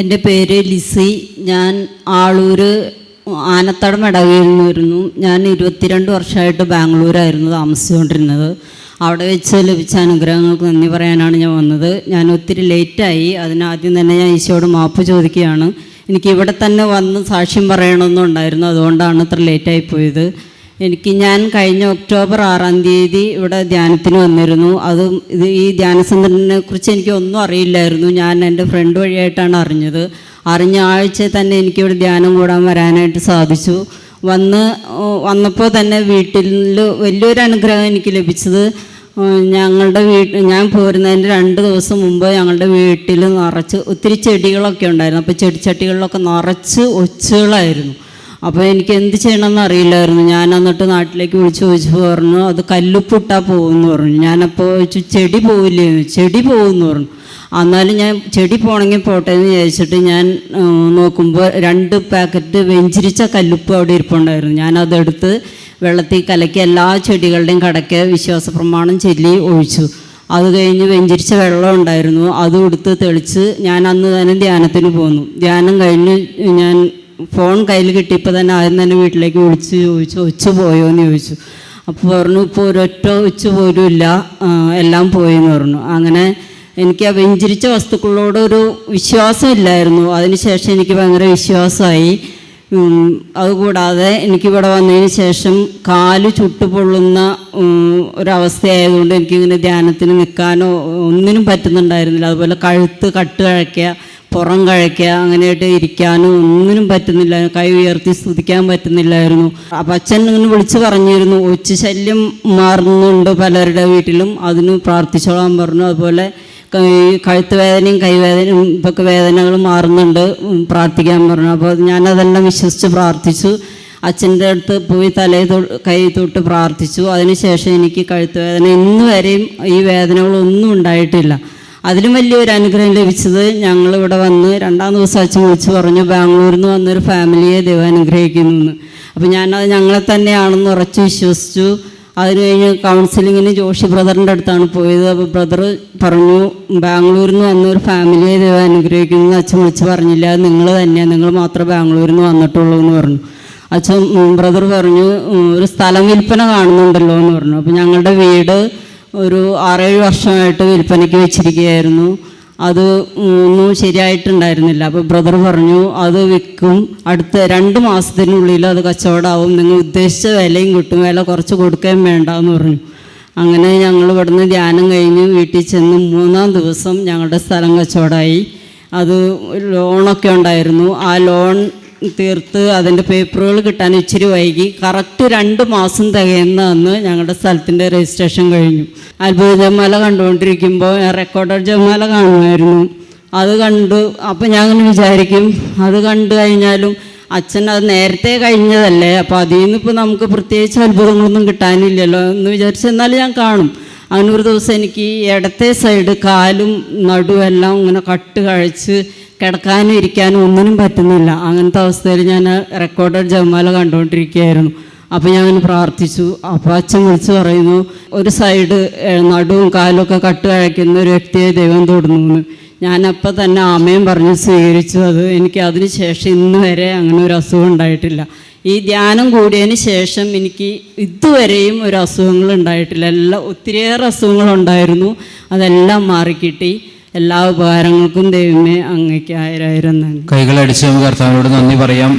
എന്റെ പേര് ലിസി. ഞാൻ ആളൂർ ആനത്തടം ഇടവയിൽ നിന്ന് ഞാൻ ഇരുപത്തിരണ്ട് വർഷമായിട്ട് ബാംഗ്ലൂരായിരുന്നു താമസിച്ചുകൊണ്ടിരുന്നത്. അവിടെ വെച്ച് ലഭിച്ച അനുഗ്രഹങ്ങൾക്ക് നന്ദി പറയാനാണ് ഞാൻ വന്നത്. ഞാൻ ഒത്തിരി ലേറ്റായി അതിനാദ്യം തന്നെ ഞാൻ ഈശോയോട് മാപ്പ് ചോദിക്കുകയാണ്. എനിക്ക് ഇവിടെ തന്നെ വന്ന് സാക്ഷ്യം പറയണമെന്നുണ്ടായിരുന്നു. അതുകൊണ്ടാണ് ഇത്ര ലേറ്റായി പോയത്. എനിക്ക് ഞാൻ കഴിഞ്ഞ ഒക്ടോബർ ആറാം തീയതി ഇവിടെ ധ്യാനത്തിന് വന്നിരുന്നു. അതും ഇത് ഈ ധ്യാനസന്ദ്രനെ കുറിച്ച് എനിക്ക് ഒന്നും അറിയില്ലായിരുന്നു. ഞാൻ എന്റെ ഫ്രണ്ട് വഴിയായിട്ടാണ് അറിഞ്ഞത്. അറിഞ്ഞ ആഴ്ച തന്നെ എനിക്കിവിടെ ധ്യാനം കൂടാൻ വരാനായിട്ട് സാധിച്ചു. വന്ന് വന്നപ്പോൾ തന്നെ വീട്ടിൽ വലിയൊരു അനുഗ്രഹം എനിക്ക് ലഭിച്ചത് ഞങ്ങളുടെ വീട്ടിൽ ഞാൻ പോരുന്നതിന്റെ രണ്ട് ദിവസം മുമ്പ് ഞങ്ങളുടെ വീട്ടിൽ നിറച്ച് ഒത്തിരി ചെടികളൊക്കെ ഉണ്ടായിരുന്നു. അപ്പോൾ ചെടിച്ചട്ടികളിലൊക്കെ നിറച്ച് ഒച്ചുകളായിരുന്നു. അപ്പോൾ എനിക്ക് എന്ത് ചെയ്യണമെന്ന് അറിയില്ലായിരുന്നു. ഞാൻ എന്നിട്ട് നാട്ടിലേക്ക് വിളിച്ച് ചോദിച്ചു പറഞ്ഞു അത് കല്ലുപ്പിട്ടാൽ പോകുമെന്ന് പറഞ്ഞു. ഞാനപ്പോൾ ചോദിച്ചു ചെടി പോവില്ലേ. ചെടി പോകുമെന്ന് പറഞ്ഞു. എന്നാലും ഞാൻ ചെടി പോണെങ്കിൽ പോട്ടെ എന്ന് വിചാരിച്ചിട്ട് ഞാൻ നോക്കുമ്പോൾ രണ്ട് പാക്കറ്റ് വെഞ്ചിരിച്ച കല്ലുപ്പ് അവിടെ ഇരിപ്പുണ്ടായിരുന്നു. ഞാനതെടുത്ത് വെള്ളത്തിൽ കലക്കി എല്ലാ ചെടികളുടെയും കടയ്ക്ക് വിശ്വാസ പ്രമാണം ചൊല്ലി ഒഴിച്ചു. അത് കഴിഞ്ഞ് വെഞ്ചിരിച്ച വെള്ളം ഉണ്ടായിരുന്നു. അത് എടുത്ത് തെളിച്ച് ഞാൻ അന്ന് തന്നെ ധ്യാനത്തിന് പോന്നു. ധ്യാനം കഴിഞ്ഞ് ഞാൻ ഫോൺ കയ്യിൽ കിട്ടിയപ്പോൾ തന്നെ ആദ്യം തന്നെ വീട്ടിലേക്ക് വിളിച്ച് ചോദിച്ചു ഒച്ചു പോയോ? എന്ന് ചോദിച്ചു. അപ്പോൾ പറഞ്ഞു ഇപ്പോൾ ഒരൊറ്റ ഉച്ച പോലും ഇല്ല. എല്ലാം പോയെന്ന് പറഞ്ഞു. അങ്ങനെ എനിക്ക് ആ വെഞ്ചിരിച്ച വസ്തുക്കളോട് ഒരു വിശ്വാസം ഇല്ലായിരുന്നു. അതിനുശേഷം എനിക്ക് ഭയങ്കര വിശ്വാസമായി. അതുകൂടാതെ എനിക്കിവിടെ വന്നതിന് ശേഷം കാൽ ചുട്ടുപൊള്ളുന്ന ഒരവസ്ഥയായതുകൊണ്ട് എനിക്കിങ്ങനെ ധ്യാനത്തിന് നിൽക്കാനോ ഒന്നിനും പറ്റുന്നുണ്ടായിരുന്നില്ല. അതുപോലെ കഴുത്ത് കട്ട് കഴിക്കുക പുറം കഴിക്കുക അങ്ങനെയായിട്ട് ഇരിക്കാനും ഒന്നിനും പറ്റുന്നില്ല കൈ ഉയർത്തി സ്തുതിക്കാൻ പറ്റുന്നില്ലായിരുന്നു. അപ്പം അച്ഛൻ ഇങ്ങനെ വിളിച്ച് പറഞ്ഞിരുന്നു ഒച്ച ശല്യം മാറുന്നുണ്ട് പലരുടെ വീട്ടിലും അതിന് പ്രാർത്ഥിച്ചോളാൻ പറഞ്ഞു. അതുപോലെ കഴുത്ത് വേദനയും കൈവേദനയും ഇതൊക്കെ വേദനകൾ മാറുന്നുണ്ട് പ്രാർത്ഥിക്കാൻ പറഞ്ഞു. അപ്പോൾ ഞാനതെല്ലാം വിശ്വസിച്ച് പ്രാർത്ഥിച്ചു. അച്ഛന്റെ അടുത്ത് പോയി തലേ തൊ കൈ തൊട്ട് പ്രാർത്ഥിച്ചു. അതിനുശേഷം എനിക്ക് കഴുത്ത് വേദന ഇന്ന് വരെയും ഈ വേദനകളൊന്നും ഉണ്ടായിട്ടില്ല. അതിലും വലിയൊരു അനുഗ്രഹം ലഭിച്ചത് ഞങ്ങൾ ഇവിടെ വന്ന് രണ്ടാം ദിവസം അച്ഛൻ വിളിച്ച് പറഞ്ഞു ബാംഗ്ലൂരിൽ നിന്ന് വന്നൊരു ഫാമിലിയെ ദൈവം അനുഗ്രഹിക്കുന്നു അപ്പോൾ ഞാനത് ഞങ്ങളെ തന്നെയാണെന്ന് ഉറച്ച് വിശ്വസിച്ചു. അതിന് കഴിഞ്ഞ് കൗൺസിലിങ്ങിന് ജോഷി ബ്രദറിന്റെ അടുത്താണ് പോയത്. അപ്പോൾ ബ്രദർ പറഞ്ഞു ബാംഗ്ലൂരിൽ നിന്ന് വന്നൊരു ഫാമിലിയെ ദൈവം അനുഗ്രഹിക്കുന്നു അച്ഛൻ വിളിച്ച് പറഞ്ഞില്ല. നിങ്ങൾ തന്നെയാണ് നിങ്ങൾ മാത്രമേ ബാംഗ്ലൂരിൽ നിന്ന് വന്നിട്ടുള്ളൂ എന്ന് പറഞ്ഞു. അച്ഛൻ ബ്രദർ പറഞ്ഞു ഒരു സ്ഥലം വിൽപ്പന കാണുന്നുണ്ടല്ലോ എന്ന് പറഞ്ഞു. അപ്പോൾ ഞങ്ങളുടെ വീട് ഒരു ആറേഴ് വർഷമായിട്ട് വിൽപ്പനയ്ക്ക് വെച്ചിരിക്കുകയായിരുന്നു. അത് ഒന്നും ശരിയായിട്ടുണ്ടായിരുന്നില്ല. അപ്പോൾ ബ്രദർ പറഞ്ഞു അത് വിൽക്കും. അടുത്ത രണ്ട് മാസത്തിനുള്ളിൽ അത് കച്ചവടമാവും. നിങ്ങൾ ഉദ്ദേശിച്ച വിലയും കിട്ടും. വില കുറച്ച് കൊടുക്കുകയും വേണ്ട എന്ന് പറഞ്ഞു. അങ്ങനെ ഞങ്ങൾ ഇവിടുന്ന് ധ്യാനം കഴിഞ്ഞ് വീട്ടിൽ ചെന്ന് മൂന്നാം ദിവസം ഞങ്ങളുടെ സ്ഥലം കച്ചവടമായി. അത് ലോണൊക്കെ ഉണ്ടായിരുന്നു. ആ ലോൺ തീർത്ത് അതിന്റെ പേപ്പറുകൾ കിട്ടാൻ ഇച്ചിരി വൈകി. കറക്റ്റ് രണ്ട് മാസം തികയുന്ന അന്ന് ഞങ്ങളുടെ സ്ഥലത്തിന്റെ രജിസ്ട്രേഷൻ കഴിഞ്ഞു. അത്ഭുത ജമാല കണ്ടുകൊണ്ടിരിക്കുമ്പോൾ റെക്കോർഡഡ് ജമാല കാണുമായിരുന്നു. അത് കണ്ടു. അപ്പം ഞാൻ അങ്ങനെ വിചാരിക്കും അത് കണ്ടു കഴിഞ്ഞാലും അച്ഛൻ അത് നേരത്തെ കഴിഞ്ഞതല്ലേ? അപ്പോൾ അതിൽ നിന്ന് ഇപ്പോൾ നമുക്ക് പ്രത്യേകിച്ച് അത്ഭുതങ്ങളൊന്നും കിട്ടാനില്ലല്ലോ എന്ന് വിചാരിച്ച് എന്നാലും ഞാൻ കാണും. അങ്ങനെ ഒരു ദിവസം എനിക്ക് ഇടത്തെ സൈഡ് കാലും നടുവെല്ലാം ഇങ്ങനെ കട്ട് കഴിച്ച് കിടക്കാനും ഇരിക്കാനും ഒന്നിനും പറ്റുന്നില്ല. അങ്ങനത്തെ അവസ്ഥയിൽ ഞാൻ റെക്കോർഡഡ് ജമാല കണ്ടുകൊണ്ടിരിക്കുകയായിരുന്നു. അപ്പോൾ ഞാൻ പ്രാർത്ഥിച്ചു. അപ്പോൾ അച്ഛൻ വിളിച്ച് പറയുന്നു ഒരു സൈഡ് നടുവും കാലും ഒക്കെ കട്ട് കഴിക്കുന്ന ഒരു വ്യക്തിയെ ദൈവം തൊടുന്നു എന്ന് ഞാനപ്പോൾ തന്നെ ആമയും പറഞ്ഞ് സ്വീകരിച്ചു. അത് എനിക്ക് അതിന് ശേഷം ഇന്ന് വരെ അങ്ങനെ ഒരു അസുഖം ഉണ്ടായിട്ടില്ല. ഈ ധ്യാനം കൂടിയതിന് ശേഷം എനിക്ക് ഇതുവരെയും ഒരു അസുഖങ്ങൾ ഉണ്ടായിട്ടില്ല. എല്ലാം ഒത്തിരിയേറെ അസുഖങ്ങളുണ്ടായിരുന്നു അതെല്ലാം മാറിക്കിട്ടി. എല്ലാ ഉപകാരങ്ങൾക്കും ദൈവമേ അങ്ങയ്ക്ക് ആയിരായിരം ആയിരം നന്ദി. കൈകളടിച്ച് നമുക്ക് കർത്താവിനോട് നന്ദി പറയാം.